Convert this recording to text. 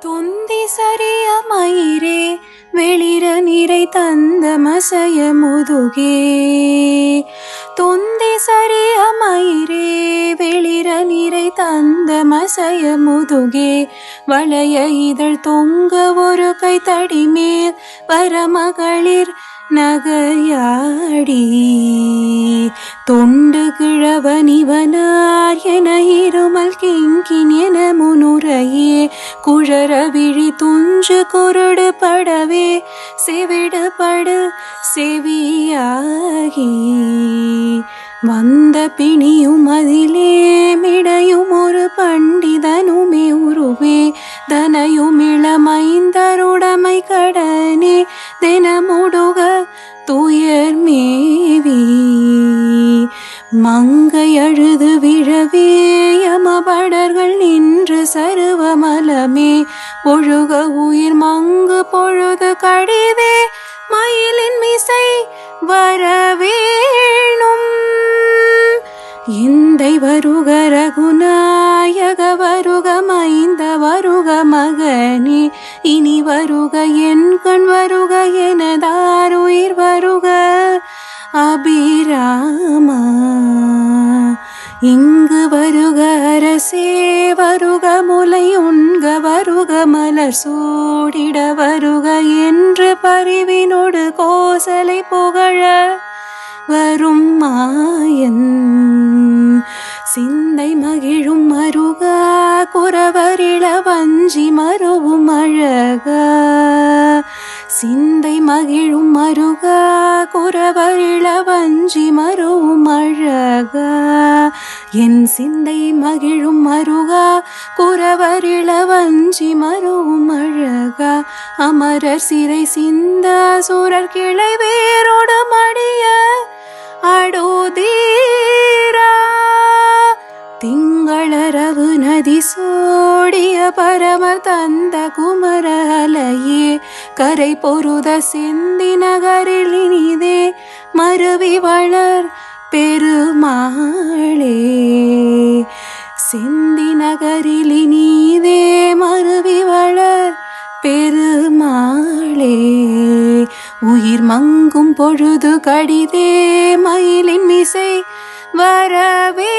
தொந்தி சரிய மயிரே வெளிர நிறை தந்த மசைய முதுகே. தொந்தி சரிய மயிரே வெளிர நிறை தந்த மசைய முதுகே. வளைய இதழ் தொங்க ஒரு கை தடி மேல் வரமகளிர் நகையாடி. தொண்டு கிழவனிவனார் என இருமல் கிங்கின் என முனுரையே குழற விழி துஞ்சு குருடு படவே செவிடு படு செவியாகி. வந்த பிணியும் அதிலே மிடையும் ஒரு பண்டிதனுமே உருவே தனையும் இளமைந்தருடமை கடனே மங்கை அழுது விழவேயமபடர்கள் நின்று சருவமலமே ஒழுக உயிர் மங்கு பொழுது கடிதே மயிலின் மிசை வரவேணும். இந்தை வருக ரகுநாயக வருக மைந்த வருக மகனே. இனி வருக என் கண் வருக எனதார் உயிர் வருக அபிராமா. இங்கு வருக அரசே வருக முலை உண்க வருக மலர் சூடிட வருக என்று பரிவினோடு கோசலை புகழ. வரும் மாயன் சிந்தை மகிழும் மருகா குறவரிள வஞ்சி மருவும் அழகா. சிந்தை மகிழும் மருகா குறவரிள வஞ்சி மருவும் அழகா என் சிந்தை மகிழும் மருகா குறவரிள வஞ்சி மருவும் அழகா அமரர் சிறை சிந்த சூரர் கிளை வேரோடு மடிய அடோதீரா திங்களரவு நதி சோடிய பரம தந்த குமர அலையே கரை பொருத சிந்தி நகர மருவி வளர் பெருமாளே. சிந்தி நகரில் நீதே மருவி வளர் பெருமாளே. உயிர் மங்கும் பொழுது கடிதே மயிலின் மிசை வரவே.